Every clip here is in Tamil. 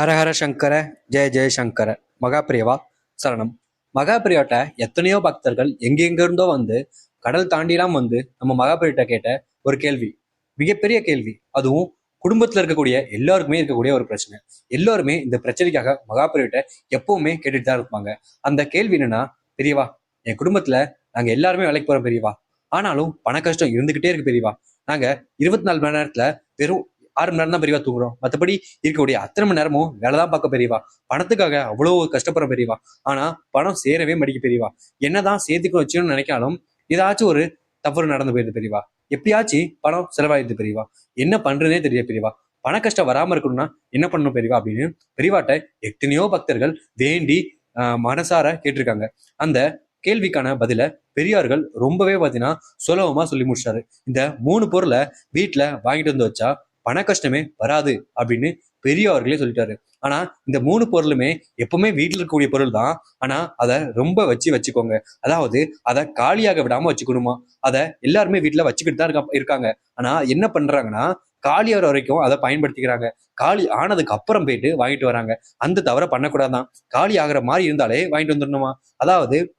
ஹரஹர சங்கர ஜெய ஜெயசங்கர மகாபிரியவா சரணம். மகாபிரியாட்ட எத்தனையோ பக்தர்கள் எங்கெங்கிருந்தோ வந்து கடல் தாண்டிலாம் வந்து நம்ம மகாபிரியாட்ட கேட்ட ஒரு கேள்வி. மிகப்பெரிய கேள்வி. அதுவும் குடும்பத்துல இருக்கக்கூடிய எல்லாருக்குமே இருக்கக்கூடிய ஒரு பிரச்சனை. எல்லாருமே இந்த பிரச்சனைக்காக மகாபிரியாட்ட எப்பவுமே கேட்டுட்டு தான் இருப்பாங்க. அந்த கேள்வி என்னன்னா பெரியவா என் குடும்பத்துல நாங்க எல்லாருமே வேலைக்கு போறோம் பெரியவா. ஆனாலும் பண கஷ்டம் இருந்துகிட்டே இருக்கு பெரியவா. நாங்க இருபத்தி நாலு மணி நேரத்துல வெறும் ஆறு மணி நேரம் தான் பெரியவா தூங்குறோம். மற்றபடி இருக்கக்கூடிய அத்தனை மணி நேரமும் வேலை தான் பார்க்க பெரியவா. பணத்துக்காக அவ்வளோ கஷ்டப்படுற பெரியவா. ஆனா பணம் சேரவே மடிக்க பெரியவா. என்னதான் சேர்த்துக்கணும் வச்சுன்னு நினைக்காலும் ஏதாச்சும் ஒரு தவறு நடந்து போயிருது பெரியவா. எப்படியாச்சும் பணம் செலவாயிடுது பெரியவா. என்ன பண்றதே தெரிய பெரியவா. பண கஷ்டம் வராம இருக்கணும்னா என்ன பண்ணணும் பெரியவா அப்படின்னு பெரியவாட்ட எத்தனையோ பக்தர்கள் வேண்டி மனசார கேட்டிருக்காங்க. அந்த கேள்விக்கான பதில பெரியார்கள் ரொம்பவே பார்த்தீங்கன்னா சுலபமா சொல்லி முடிச்சாரு இந்த மூணு பொருளை வீட்டுல வாங்கிட்டு வந்து வச்சா பண கஷ்டமே வராது அப்படின்னு பெரியவர்களே சொல்லிட்டாரு. ஆனா இந்த மூணு பொருளுமே எப்பவுமே வீட்டில் இருக்கக்கூடிய பொருள் தான். ஆனா அதை ரொம்ப வச்சு வச்சுக்கோங்க. அதாவது அதை காலியாக விடாம வச்சுக்கணுமா? அதை எல்லாருமே வீட்டுல வச்சுக்கிட்டு தான் இருக்கா- இருக்காங்க. ஆனா என்ன பண்றாங்கன்னா காலியாகிற வரைக்கும் அதை பயன்படுத்திக்கிறாங்க. காலி ஆனதுக்கு அப்புறம் போயிட்டு வாங்கிட்டு வராங்க. அந்த தவிர பண்ணக்கூடாதான் காலி ஆகிற மாதிரி இருந்தாலே வாங்கிட்டு வந்துடணுமா? அதாவது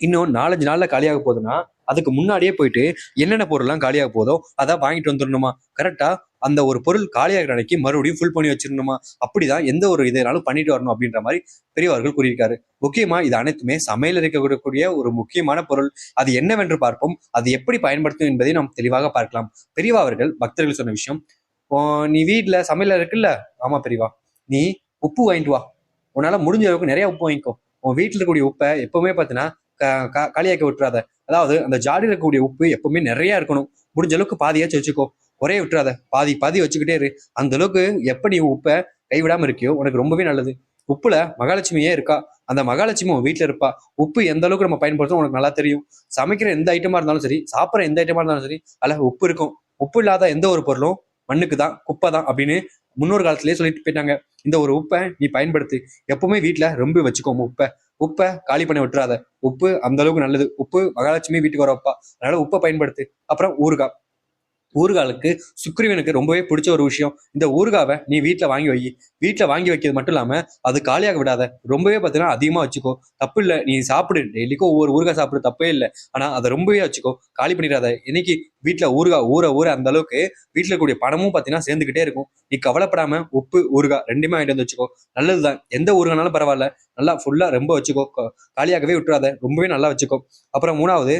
இன்னும் நாலஞ்சு நாள்ல காலியாக போகுதுன்னா அதுக்கு முன்னாடியே போயிட்டு என்னென்ன பொருள்லாம் காலியாக போதோ அதை வாங்கிட்டு வந்துடணுமா? கரெக்டா அந்த ஒரு பொருள் காலியாகிற அன்னைக்கு மறுபடியும் ஃபுல் பண்ணி வச்சிடணுமா? அப்படிதான் எந்த ஒரு இதனாலும் பண்ணிட்டு வரணும் அப்படின்ற மாதிரி பெரியவர்கள் கூறியிருக்காரு. முக்கியமா இது அனைத்துமே சமையல் இருக்கக்கூடிய ஒரு முக்கியமான பொருள். அது என்னவென்று பார்ப்போம். அது எப்படி பயன்படுத்தும் என்பதை நாம் தெளிவாக பார்க்கலாம். பெரியவா அவர்கள் பக்தர்கள் சொன்ன விஷயம். "ஓ, நீ வீட்ல சமையல் இருக்குல்ல? ஆமா பெரியவா. நீ உப்பு வாங்கிட்டு வா. உன்னால முடிஞ்ச அளவுக்கு நிறைய உப்பு வாங்கிக்கோ. உன் வீட்டுல இருக்கக்கூடிய உப்பை எப்பவுமே பார்த்தீங்கன்னா க- காலியாக்க விட்டுறாத. அதாவது அந்த ஜாடியில் இருக்கக்கூடிய உப்பு எப்பவுமே நிறைய இருக்கணும். முடிஞ்ச அளவுக்கு பாதியாச்சும் வச்சுக்கோ. குறைய விட்டுறாத. பாதி பாதி வச்சுக்கிட்டே இரு. அந்த அளவுக்கு எப்ப நீ உப்பை கைவிடாம இருக்கியோ உனக்கு ரொம்பவே நல்லது. உப்புல மகாலட்சுமியே இருக்கா? அந்த மகாலட்சுமி உன் வீட்டில் இருப்பா. உப்பு எந்த அளவுக்கு நம்ம பயன்படுத்தணும் உனக்கு நல்லா தெரியும். சமைக்கிற எந்த ஐட்டமா இருந்தாலும் சரி சாப்பிட்ற எந்த ஐட்டமா இருந்தாலும் சரி அதில் உப்பு இருக்கும். உப்பு இல்லாத எந்த ஒரு பொருளும் மண்ணுக்கு தான் குப்பை தான் அப்படின்னு முன்னோர் காலத்திலேயே சொல்லிட்டு போயிட்டாங்க. இந்த ஒரு உப்பை நீ பயன்படுத்து. எப்பவுமே வீட்டில் ரொம்ப வச்சுக்கோ உப்பை. உப்பை காலி பண்ண விட்டுறாத. உப்பு அந்த அளவுக்கு நல்லது. உப்பு மகாலட்சுமி வீட்டுக்கு வரப்பா அதனால உப்பை பயன்படுத்து. அப்புறம் ஊறுகாய். ஊறுகாலுக்கு சுக்ரீவனுக்கு ரொம்பவே பிடிச்ச ஒரு விஷயம். இந்த ஊறுகாவை நீ வீட்டில் வாங்கி வை. வீட்டில் வாங்கி வைக்கிறது மட்டும் இல்லாமல் அது காலியாக விடாத. ரொம்பவே பார்த்தீங்கன்னா அதிகமாக வச்சுக்கோ. தப்பு இல்லை. நீ சாப்பிடு. டெய்லிக்கும் ஒவ்வொரு ஊறுகாய் சாப்பிடு தப்பே இல்லை. ஆனால் அதை ரொம்பவே வச்சுக்கோ. காலி பண்ணிடாத. இன்னைக்கு வீட்டில் ஊறுகாய் ஊற ஊற அந்த அளவுக்கு வீட்டில் கூடிய பணமும் பார்த்தீங்கன்னா சேர்ந்துக்கிட்டே இருக்கும். நீ கவலைப்படாமல் உப்பு ஊறுகாய் ரெண்டுமே வாங்கிட்டு வந்து வச்சுக்கோ. நல்லதுதான். எந்த ஊறுகானாலும் பரவாயில்ல. நல்லா ஃபுல்லாக ரொம்ப வச்சுக்கோ. காலியாகவே விட்டுறாத. ரொம்பவே நல்லா வச்சுக்கோ. அப்புறம் மூணாவது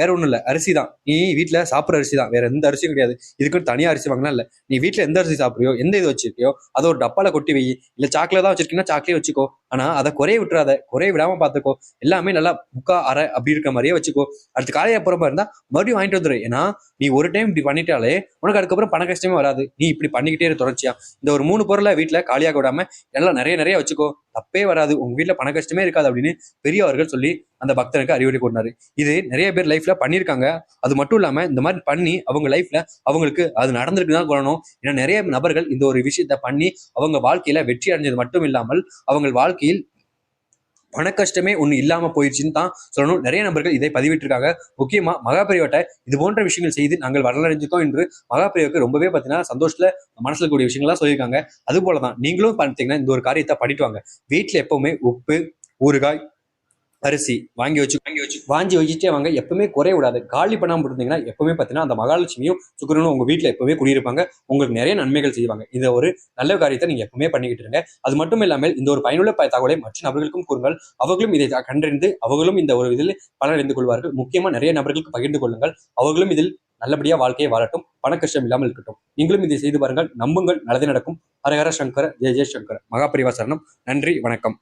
வேற ஒன்றும் இல்லை. அரிசி தான். நீ வீட்டில் சாப்பிட்ற அரிசி தான். வேற எந்த அரிசியும் கிடையாது. இதுக்குன்னு தனியாக அரிசி வாங்கினா இல்லை. நீ வீட்டில் எந்த அரிசி சாப்பிட்றியோ எந்த இது வச்சிருக்கியோ அதை ஒரு டப்பால கொட்டி வை. இல்லை சாக்லேட் தான் வச்சிருக்கீங்கன்னா சாக்லேட் வச்சுக்கோ. ஆனால் அதை குறைய விட்டுறாத குறைய விடாம பார்த்துக்கோ எல்லாமே நல்லா முக்கா அரை அப்படி இருக்க மாதிரியே வச்சுக்கோ. அடுத்து காலையை போகிற மாதிரி இருந்தால் மறுபடியும் வாங்கிட்டு வந்துடும் ஏன்னா நீ ஒரு டைம் இப்படி பண்ணிட்டாலே உனக்கு அதுக்கப்புறம் பண கஷ்டமே வராது. நீ இப்படி பண்ணிக்கிட்டே தொடர்ச்சியா. இந்த ஒரு மூணு பொருளை வீட்டில் காலியாக விடாம எல்லாம் நிறைய நிறைய வச்சுக்கோ. தப்பே வராது. உங்க வீட்டில் பண கஷ்டமே இருக்காது அப்படின்னு பெரியவர்கள் சொல்லி அந்த பக்தனுக்கு அறிவுரை கூறினாரு. இது நிறைய பேர் லைஃப்ல பண்ணியிருக்காங்க. அது மட்டும் இல்லாம இந்த மாதிரி பண்ணி அவங்க லைஃப்ல அவங்களுக்கு அது நடந்திருக்கு தான் சொல்லணும். ஏன்னா நிறைய நபர்கள் இந்த ஒரு விஷயத்த பண்ணி அவங்க வாழ்க்கையில வெற்றி அடைஞ்சது மட்டும் இல்லாமல் அவங்க வாழ்க்கையில் பண கஷ்டமே ஒண்ணு போயிடுச்சுன்னு தான் சொல்லணும். நிறைய நபர்கள் இதை பதிவிட்டிருக்காங்க. முக்கியமாக மகாபெரியவட்ட இது போன்ற விஷயங்கள் செய்து நாங்கள் வரலடைஞ்சிருக்கோம் என்று மகாபிரிவுக்கு ரொம்பவே பார்த்தீங்கன்னா சந்தோஷத்தில் மனசில் கூடிய விஷயங்கள்லாம் சொல்லியிருக்காங்க. அது போல தான் நீங்களும் பார்த்தீங்கன்னா இந்த ஒரு காரியத்தை பண்ணிட்டு வாங்க. வீட்டில் எப்பவுமே உப்பு ஊறுகாய் அரிசி வாங்கி வச்சு வாங்கி வச்சு வாங்கி வச்சுட்டே வாங்க. எப்பவுமே குறைய விடாது. காலி பண்ணாமல் இருந்தீங்கன்னா எப்பவுமே பார்த்தீங்கன்னா அந்த மகாலட்சுமியும் சுக்கரனும் உங்க வீட்டில் எப்பவுமே குடியிருப்பாங்க. உங்களுக்கு நிறைய நன்மைகள் செய்வாங்க. இந்த ஒரு நல்ல காரியத்தை நீங்கள் எப்பவுமே பண்ணிக்கிட்டு இருங்க. அது மட்டும் இல்லாமல் இந்த ஒரு பயனுள்ள தகவலை மற்ற நபர்களுக்கும் கூறுங்கள். அவர்களும் இதை கண்டறிந்து அவர்களும் இந்த ஒரு இதில் பலனடைந்து கொள்வார்கள். முக்கியமா நிறைய நபர்களுக்கு பகிர்ந்து கொள்ளுங்கள். அவர்களும் இதில் நல்லபடியா வாழ்க்கையை வாழட்டும். பண கஷ்டம் இல்லாமல் இருக்கட்டும். நீங்களும் இதை செய்து பாருங்கள். நம்புங்கள். நல்லது நடக்கும். ஹரஹர சங்கர ஜெய ஜெய சங்கர் மகாபரிவா சரணம் நன்றி. வணக்கம்.